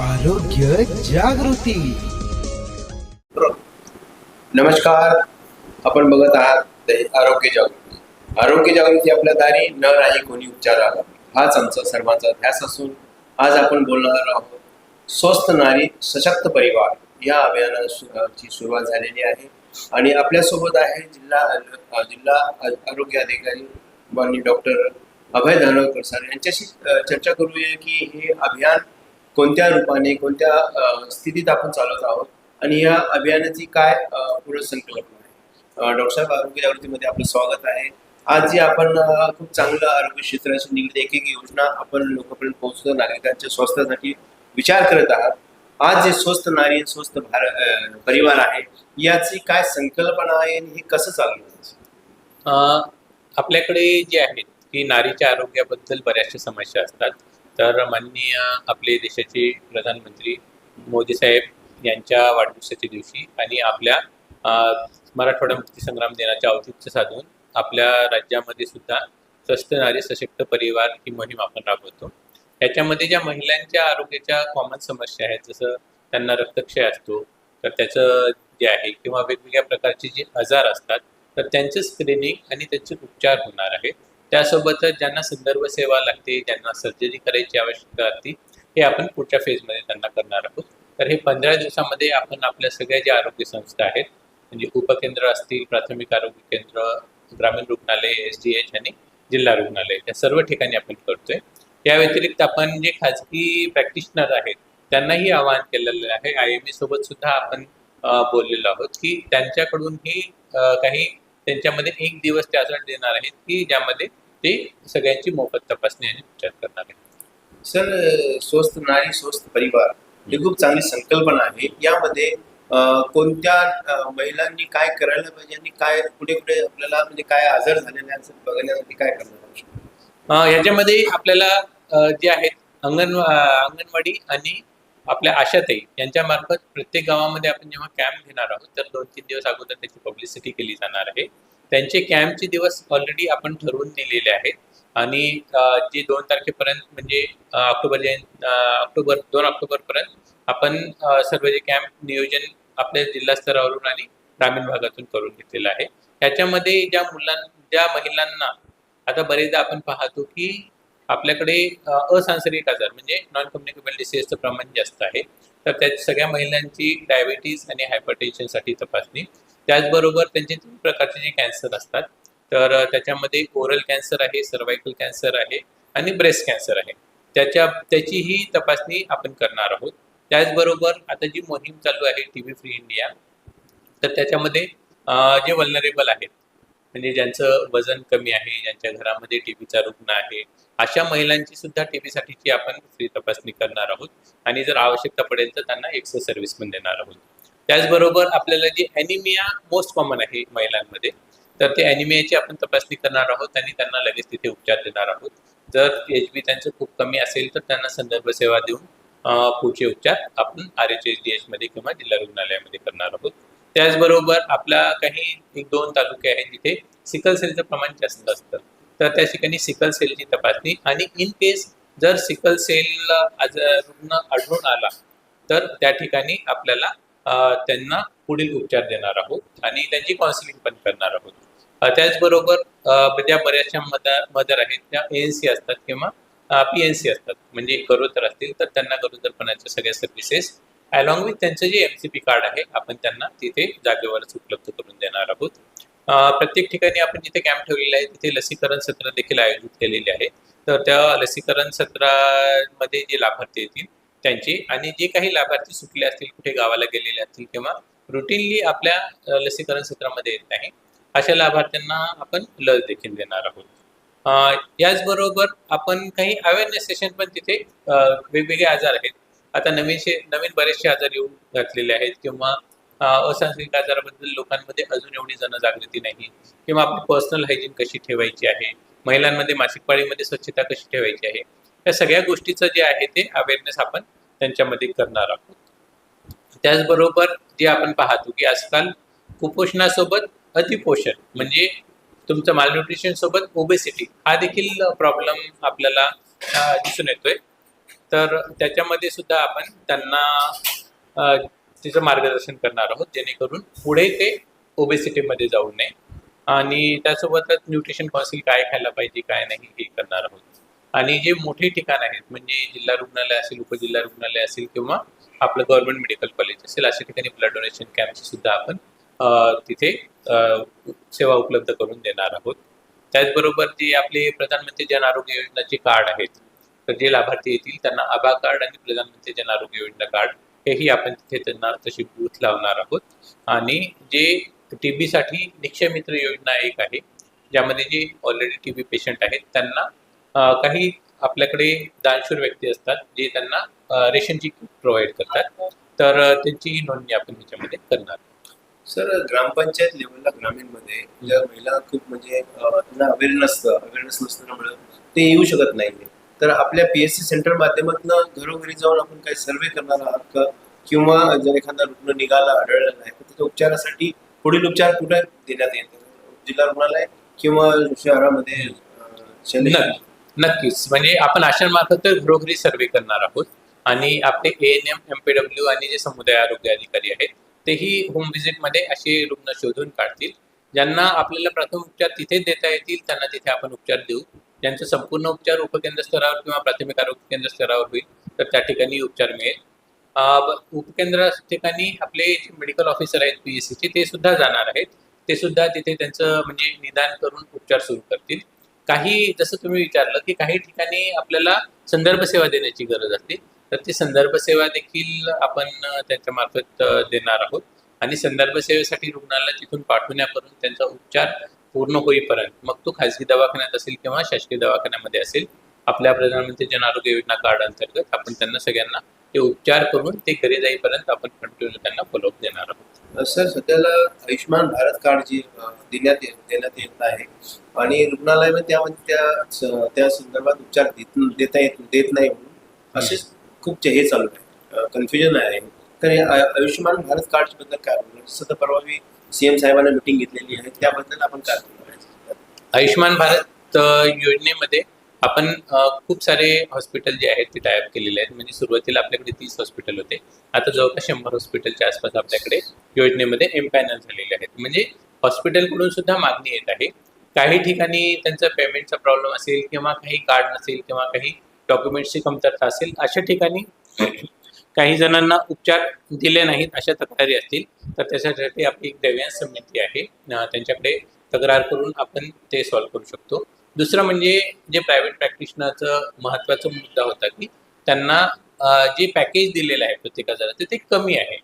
आरोग्य जागृती. नमस्कार. आपण बघत आहात आरोग्य जागृती. आरोग्य जागृती आपल्या दारी न राही कोणी उपचाराला हाच आमचा सर्वांचा ध्यास असून आज आपण बोलणार आहोत स्वस्थ नारी सशक्त परिवार या अभियानाची सुरुवात झालेली आहे. आणि आपल्यासोबत आहे जिल्हा जिल्हा आरोग्य अधिकारी माननीय डॉक्टर अभय धानोरकर सर. यांच्याशी चर्चा करूया की हे अभियान कोणत्या रूपाने कोणत्या स्थितीत आपण चालवत आहोत आणि या अभियानाची काय पुढे संकल्पना आहे? डॉक्टर साहेब आरोग्य जागृतीमध्ये आपलं स्वागत आहे. आज जे आपण खूप चांगलं आरोग्य क्षेत्राशी निगडीत एक एक योजना आपण लोकांपर्यंत पोहोचतो नागरिकांच्या स्वास्थ्यासाठी विचार करत आहात. आज जे स्वस्थ नारी स्वस्थ भारत परिवार आहे याची काय संकल्पना आहे आणि हे कसं चालू आपल्याकडे जे आहेत की नारीच्या आरोग्याबद्दल बऱ्याचशा समस्या असतात. तर माननीय आपले देशाचे प्रधानमंत्री मोदी साहेब यांच्या वाढदिवसाच्या दिवशी आणि आपल्या मराठवाडा मुक्तीसंग्राम दिनाचे औचित्य साधून आपल्या राज्यामध्ये सुद्धा स्वस्थ नारी सशक्त परिवार ही मोहीम आपण राबवतो. याच्यामध्ये ज्या महिलांच्या आरोग्याच्या कॉमन समस्या आहेत जसं त्यांना रक्तक्षय असतो तर त्याचं जे आहे किंवा वेगवेगळ्या प्रकारचे जे आजार असतात तर त्यांचं स्क्रीनिंग आणि त्यांचे उपचार होणार आहे त्यासोबतच ज्यांना संदर्भ सेवा लागते ज्यांना सर्जरी करायची आवश्यकता असते हे आपण पुढच्या फेजमध्ये त्यांना करणार आहोत. तर हे पंधरा दिवसामध्ये आपण आपल्या सगळ्या ज्या आरोग्य संस्था आहेत म्हणजे उपकेंद्र असतील प्राथमिक आरोग्य केंद्र ग्रामीण रुग्णालय एस डी एच आणि जिल्हा रुग्णालय या सर्व ठिकाणी आपण करतोय. या व्यतिरिक्त आपण जे खाजगी प्रॅक्टिशनर आहेत त्यांनाही आवाहन केलेलं आहे. आय एम ए सोबत सुद्धा आपण बोललेलो आहोत की त्यांच्याकडूनही काही त्यांच्यामध्ये एक दिवस त्यासाठी देणार आहेत की ज्यामध्ये ते सगळ्यांची मोफत तपासणी आणि उपचार करणार आहेत. सर अ, स्वस्थ नारी स्वस्थ परिवार ही खूप चांगली संकल्पना आहे. यामध्ये कोणत्या महिलांनी काय करायला पाहिजे आणि काय कुठे कुठे आपल्याला म्हणजे काय आजार झालेले आहेत बघण्यासाठी काय करणार आवश्यक अ, याच्यामध्ये आपल्याला जे आहेत अंगण अंगणवाडी आणि आपल्या आशाताई यांच्या मार्फत प्रत्येक गावामध्ये आपण जेव्हा कॅम्प घेणार आहोत तर दोन तीन दिवस अगोदर त्याची पब्लिसिटी केली जाणार आहे. त्यांचे कॅम्पचे दिवस ऑलरेडी आपण ठरवून दिलेले आहेत. आणि जे दोन तारखेपर्यंत म्हणजे ऑक्टोबर ऑक्टोबर दोन ऑक्टोबरपर्यंत आपण सर्व जे कॅम्प नियोजन आपल्या जिल्हा स्तरावरून आणि ग्रामीण भागातून करून घेतलेलं आहे. याच्यामध्ये ज्या मुलां ज्या महिलांना आता बरेचदा आपण पाहतो की आपल्याकडे असांसर्गिक आजार म्हणजे नॉन कम्युनिकेबल डिसीजचं प्रमाण जास्त आहे. तर त्या सगळ्या महिलांची डायबिटीज आणि हायपरटेन्शनसाठी तपासणी. त्याचबरोबर त्यांचे तीन प्रकारचे जे कॅन्सर असतात तर त्याच्यामध्ये ओरल कॅन्सर आहे सर्वायकल कॅन्सर आहे आणि ब्रेस्ट कॅन्सर आहे. त्याच्या त्याचीही तपासणी आपण करणार आहोत. त्याचबरोबर आता जी मोहीम चालू आहे टी व्ही फ्री इंडिया तर त्याच्यामध्ये जे वल्नरेबल आहेत म्हणजे ज्यांचं वजन कमी आहे ज्यांच्या घरामध्ये टीबीचा रुग्ण आहे अशा महिलांची सुद्धा टीबीसाठीची आपण फ्री तपासणी करणार आहोत. आणि जर आवश्यकता पडेल तर त्यांना एक्सरे सर्व्हिस पण देणार आहोत. त्याचबरोबर आपल्याला जी ॲनिमिया मोस्ट कॉमन आहे महिलांमध्ये तर ते ॲनिमियाची आपण तपासणी करणार आहोत आणि त्यांना लगेच तिथे उपचार देणार आहोत. जर एच बी त्यांचं खूप कमी असेल तर त्यांना संदर्भ सेवा देऊन पुढचे उपचार आपण आर एच एच डी एचमध्ये किंवा जिल्हा रुग्णालयामध्ये करणार आहोत. त्याचबरोबर आपल्या काही एक दोन तालुके आहेत जिथे सिकल सेलचं प्रमाण जास्त असतं. तर त्या ठिकाणी सिकल सेलची तपासणी आणि इन केस जर सिकल सेल आज रुग्ण आढळून आला तर त्या ठिकाणी आपल्याला त्यांना पुढील उपचार देणार आहोत आणि त्यांची काउन्सिलिंग पण करणार आहोत. त्याचबरोबर ज्या बऱ्याचशा मदर मदर आहेत त्या ए एन सी असतात किंवा पी एन सी असतात म्हणजे गरोदर असतील तर त्यांना गरोदरपणाच्या सगळ्या सर्व्हिसेस अलॉंग विथ त्यांचं जे एम सी पी कार्ड आहे आपण त्यांना तिथे जागेवरच उपलब्ध करून देणार आहोत. प्रत्येक ठिकाणी आपण जिथे कॅम्प ठेवलेले आहे तिथे लसीकरण सत्र देखील आयोजित केलेले आहे तर त्या लसीकरण सत्रामध्ये जे लाभार्थी येतील त्यांची आणि जे काही लाभार्थी सुटले असतील कुठे गावाला गेलेले असतील किंवा रुटीनली आपल्या लसीकरण सत्रामध्ये येत नाही अशा लाभार्थ्यांना आपण लस देखील देणार आहोत. याचबरोबर आपण काही अवेअरनेस सेशन पण तिथे वेगवेगळे आजार आहेत. आता नवीनशे नवीन बरेचसे आजार येऊ घातलेले आहेत किंवा अ, असंसर्गिक आजाराबद्दल लोकांमध्ये अजून एवढी जनजागृती नाही. किंवा आपली पर्सनल हायजीन कशी ठेवायची आहे? महिलांमध्ये मासिक पाळीमध्ये स्वच्छता कशी ठेवायची आहे? या सगळ्या गोष्टीचं जे आहे ते अवेअरनेस आपण त्यांच्यामध्ये करणार आहोत. त्याचबरोबर जे आपण पाहतो की आजकाल कुपोषणासोबत अतिपोषण म्हणजे तुमचं मालन्यूट्रिशन सोबत ओबेसिटी हा देखील प्रॉब्लेम आपल्याला दिसून येतोय. तर त्याच्यामध्ये सुद्धा आपण त्यांना तिचं मार्गदर्शन करणार आहोत जेणेकरून पुढे ते ओबेसिटीमध्ये जाऊ नये. आणि त्यासोबतच न्यूट्रिशन कॉन्सिल काय खायला पाहिजे काय नाही हे करणार आहोत. आणि जे मोठे ठिकाण आहेत म्हणजे जिल्हा रुग्णालय असेल उपजिल्हा रुग्णालय असेल किंवा आपलं गव्हर्नमेंट मेडिकल कॉलेज असेल अशा ठिकाणी ब्लड डोनेशन कॅम्पची सुद्धा आपण तिथे सेवा उपलब्ध करून देणार आहोत. त्याचबरोबर जे आपले प्रधानमंत्री जन आरोग्य योजनाचे कार्ड आहेत तर जे लाभार्थी येतील त्यांना आभा कार्ड आणि प्रधानमंत्री जन आरोग्य योजना कार्ड हेही आपण तिथे त्यांना तशी बूथ लावणार आहोत. आणि जे टी बीसाठी निक्षय मित्र योजना एक आहे ज्यामध्ये जे ऑलरेडी टी बी पेशंट आहेत त्यांना काही आपल्याकडे दानशूर व्यक्ती असतात जे त्यांना रेशनची किट प्रोव्हाइड करतात. तर त्यांची नोंदणी आपण ह्याच्यामध्ये करणार सर ग्रामपंचायत लेवलला ग्रामीणमध्ये ज्या महिला खूप म्हणजे त्यांना अवेअरनेस अवेअरनेस नसताना मिळत ते येऊ शकत नाही तर आपल्या पी एस सी सेंटर माध्यमातून घरोघरी जाऊन आपण काही सर्वे करणार आहात का? किंवा जर एखादा रुग्ण निघाला आढळला नाही तर त्याच्या उपचारासाठी पुढील उपचार कुठे देण्यात येतात जिल्हा रुग्णालय किंवा शहरामध्ये नक्कीच. म्हणजे आपण आशांमार्फत घरोघरी सर्वे करणार आहोत. आणि आपले A N M M P W आणि जे समुदाय आरोग्य अधिकारी आहेत तेही होम व्हिजिटमध्ये असे रुग्ण शोधून काढतील. ज्यांना आपल्याला प्रथम उपचार तिथे देता येतील त्यांना तिथे आपण उपचार देऊ. ज्यांचा संपूर्ण उपचार उपकेंद्र स्तरावर किंवा प्राथमिक आरोग्य केंद्र स्तरावर होईल तर त्या ठिकाणी उपचार मिळेल. उपकेंद्र ठिकाणी आपले जे मेडिकल ऑफिसर आहेत पी एस सीचे ते सुद्धा जाणार आहेत. ते सुद्धा तिथे त्यांचं म्हणजे निदान करून उपचार सुरू करतील. काही जसं तुम्ही विचारलं की काही ठिकाणी आपल्याला संदर्भ सेवा देण्याची गरज असते. तर ती संदर्भ सेवा देखील आपण त्यांच्या मार्फत देणार आहोत. आणि संदर्भ सेवेसाठी रुग्णाला तिथून पाठवण्याकरून त्यांचा उपचार पूर्ण होईपर्यंत. मग तो खाजगी दवाखान्यात असेल किंवा शासकीय दवाखान्यामध्ये असेल आपल्या प्रधानमंत्री जन आरोग्य योजना कार्ड अंतर्गत आपण त्यांना सगळ्यांना ते उपचार करून ते घरी जाईपर्यंत आपण कंटिन्यू त्यांना फॉलोअप देणार आहोत. सर सध्याला आयुष्यमान भारत कार्ड जे देण्यात येत देण्यात येत आहे आणि रुग्णालयामध्ये त्यामध्ये त्या त्या संदर्भात उपचार देत देता येत देत नाही म्हणून असेच खूप हे चालू आहे कन्फ्युजन आहे. तर आयुष्यमान भारत कार्डबद्दल काय बोलणार? जसं तर परवा मी सीएम साहेबांना मिटिंग घेतलेली आहे. त्याबद्दल आपण काय आयुष्यमान भारत योजनेमध्ये आपण खूप सारे हॉस्पिटल जे आहेत ते टायअप केलेले आहेत. म्हणजे सुरुवातीला आपल्याकडे तीस हॉस्पिटल होते. आता जवळपास शंभर हॉस्पिटलच्या आसपास आपल्याकडे योजनेमध्ये एम्पॅनल झालेले आहेत. म्हणजे हॉस्पिटलकडून सुद्धा मागणी येत आहे. काही ठिकाणी त्यांचा पेमेंटचा प्रॉब्लेम असेल किंवा काही कार्ड नसेल किंवा काही डॉक्युमेंट्सची कमतरता असेल अशा ठिकाणी काही जणांना उपचार दिले नाहीत अशा तक्रारी असतील तर त्याच्यासाठी आपली एक देव्यांश समिती आहे. त्यांच्याकडे तक्रार करून आपण ते सॉल्व्ह करू शकतो. दुसरं म्हणजे जे प्रायव्हेट प्रॅक्टिशनरचं महत्त्वाचा मुद्दा होता की त्यांना जे पॅकेज दिलेलं आहे प्रत्येक ते कमी आहे.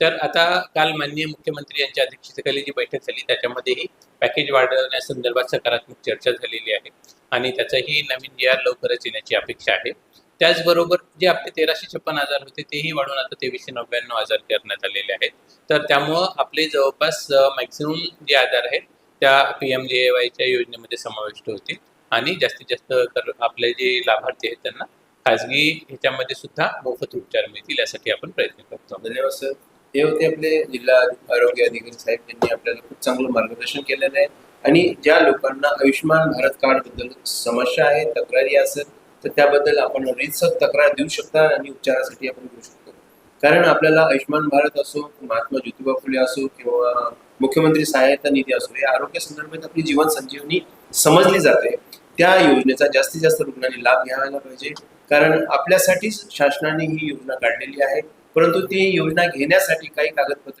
तर आता काल माननीय मुख्यमंत्री यांच्या अध्यक्षतेखाली जी बैठक झाली त्याच्यामध्येही पॅकेज वाढवण्यासंदर्भात सकारात्मक चर्चा झालेली आहे आणि त्याचंही नवीन जी आर लवकरच येण्याची अपेक्षा आहे. त्याचबरोबर जे आपले तेराशे छप्पन आजार होते तेही वाढून आता तेवीसशे नव्याण्णव हजार करण्यात आलेले आहेत. तर त्यामुळं आपले जवळपास मॅक्झिमम जे आजार आहेत त्या पी एम जे वायच्या योजनेमध्ये समाविष्ट होतील. आणि जास्तीत जास्त आपले जे लाभार्थी आहेत त्यांना खाजगी ह्याच्यामध्ये सुद्धा मोफत उपचार मिळतील यासाठी आपण प्रयत्न करतो. धन्यवाद सर. हे होते आपले जिल्हा आरोग्य अधिकारी साहेब यांनी आपल्याला खूप चांगलं मार्गदर्शन केलेलं आहे. आणि ज्या लोकांना आयुष्यमान भारत कार्डबद्दल समस्या आहे तक्रारी असेल तर त्याबद्दल आपण रीतसर तक्रार देऊ शकता आणि उपचारासाठी आपण घेऊ शकतो. कारण आपल्याला आयुष्यमान भारत असो महात्मा ज्योतिबा फुले असो किंवा मुख्यमंत्री सहायता निधी असो या आरोग्य संदर्भात आपली जीवन संजीवनी समजली जाते. त्या योजनेचा जास्तीत जास्त रुग्णांनी लाभ घ्यायला पाहिजे. कारण आपल्यासाठीच शासनाने ही योजना काढलेली आहे. परंतु ती योजना घेण्यासाठी काही कागदपत्र